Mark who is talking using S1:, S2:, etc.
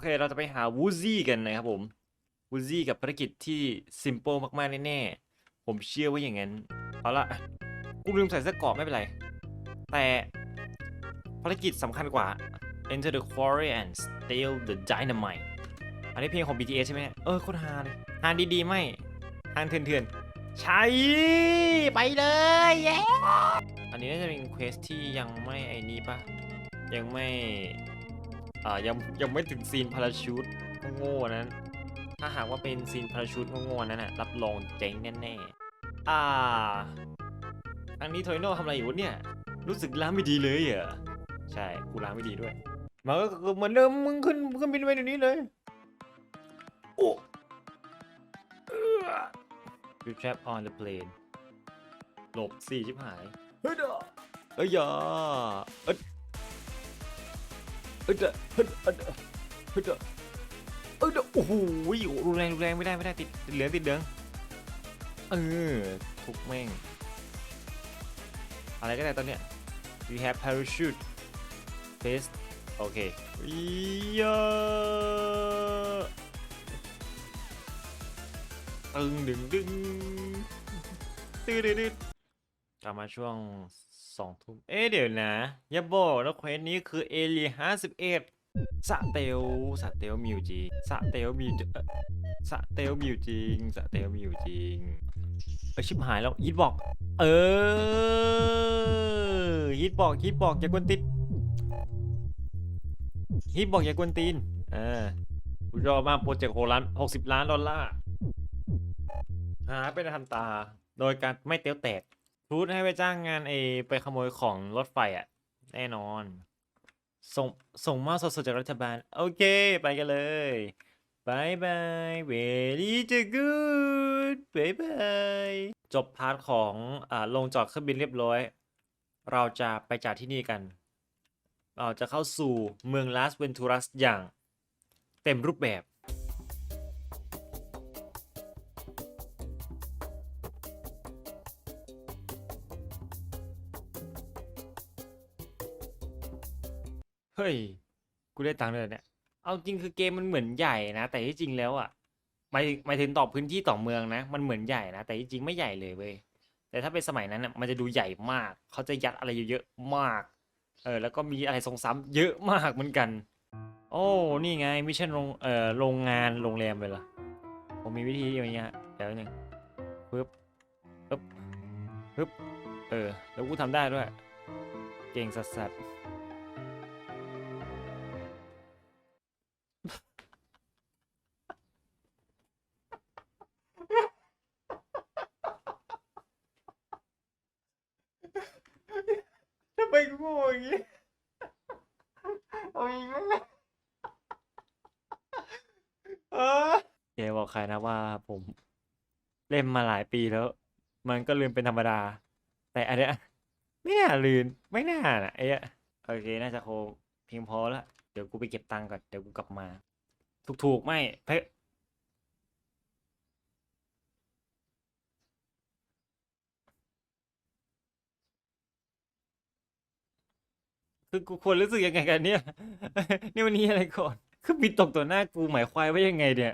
S1: เคเราจะไปหาวูซี่กันนะครับผมวูซี่กับภารกิจที่ซิมเ l ิลมากๆแน่ๆผมเชื่อว่าอย่างนั้นเอาละกูลืมใส่เสื้อกราะไม่เป็นไร แต่ภารกิจสำคัญกว่า Enter the quarry and steal the dynamite อันนี้เพลงของ BTS ใช่ไหมเออโคตรฮาเลยฮาดีๆไม่ฮานเถื่อนๆใช่ไปเลยอันนี้น่าจะเป็นเควสที่ยังไม่ไอ้นี้ปะยังไม่ อ่ายังยังไม่ถึงซีนพาราชูตโง่ๆนั้น ถ้าหากว่าเป็นซีนพาราชูตโง่ๆนั้นน่ะรับรองเจ๊งแน่ๆอ่า อันนี้โทยโน่ทำอะไรอยู่เนี่ย รู้สึกล้างไม่ดีเลยเหรอใช่กูล้างไม่ดีด้วยมันก็เหมือนเดิมมึงขึ้นขึ้นบินไปเดี๋ยวนี้เลยโอ้ You trap on the plane หลบสี่ชิบหาย เฮ้ยเด้อเอ้ยอย่าเอ้ย เอ้ยเด้อเฮ้ยเด้อเฮ้ยเด้อเอ้ยเด้อโอ้โหรุนแรงรุนแรงไม่ได้ไม่ได้ติดติดเหลืองติดเหลืองเออทุกแม่ง อะไรก็ได้ตอนเนี้ย we have parachute test โอเคอียตึงดึงดึงตื้อดืดกลับมาช่วง สองทุ่มเอ๊ะเดี๋ยวนะ อย่าบอกนะเควสนี้คือเอลีห้าสิบเอ็ดสะเตลสะเตลมิวจริงสะเตลมิวจริงเอ่อสะเตลมิวจริงสะเตลมิวจริงเอยชิบหายแล้วฮิตบอก เออฮิตบอกฮิตบอกอย่ากวนติดฮิตบอกอย่ากวนตีนเออกูรอมาโปรเจกต์หกล้านหกสิบล้านดอลลาร์หาเป็นทันตา โดยการไม่เตี้ยวแตก ทูตให้ไปจ้างงานเอไปขโมยของรถไฟอะ แน่นอน ส่งส่งมอบสดๆจากรัฐบาล โอเค ไปกันเลยบายบาย very good บายบาย จบพาร์ทของอ่าลงจอดเครื่องบินเรียบร้อย เราจะไปจากที่นี่กัน เราจะเข้าสู่เมืองลาสเวนทูรัสอย่างเต็มรูปแบบ เฮ้ย กูได้ตังค์เลยเหรอเนี่ย เอาจริงคือเกมมันเหมือนใหญ่นะ แต่ที่จริงแล้วอะหมายหมายถึงต่อพื้นที่ต่อเมืองนะ มันเหมือนใหญ่นะ แต่ที่จริงไม่ใหญ่เลยเว้ย แต่ถ้าเป็นสมัยนั้นน่ะ มันจะดูใหญ่มาก เขาจะยัดอะไรเยอะๆมาก เออ แล้วก็มีอะไรทรงซ้ำเยอะมากเหมือนกัน โอ้ นี่ไงมิชชั่นโรง เอ่อ โรงงาน โรงแรมเลยล่ะผมมีวิธีอย่างเงี้ยเดี๋ยวหนึ่งปึ๊บปึ๊บปึ๊บ เออ แล้วกูทำได้ด้วย เก่งสัสๆ โง่อย่างงี้เอาอีกแล้วเอออย่าบอกใครนะว่าผม เล่นมาหลายปีแล้ว มันก็ลืมเป็นธรรมดา แต่อันเนี้ยไม่น่าลืมไม่น่านะไอ้เนี้ยโอเคน่าจะโคเพียงพอแล้วเดี๋ยวกูไปเก็บตังค์ก่อนเดี๋ยวกูกลับมา ถูกๆไม่ คือกูควรรู้สึกยังไงกันเนี่ย นี่วันนี้อะไรก่อน คือบินตกตัวหน้ากูหมายควายว่ายังไงเนี่ย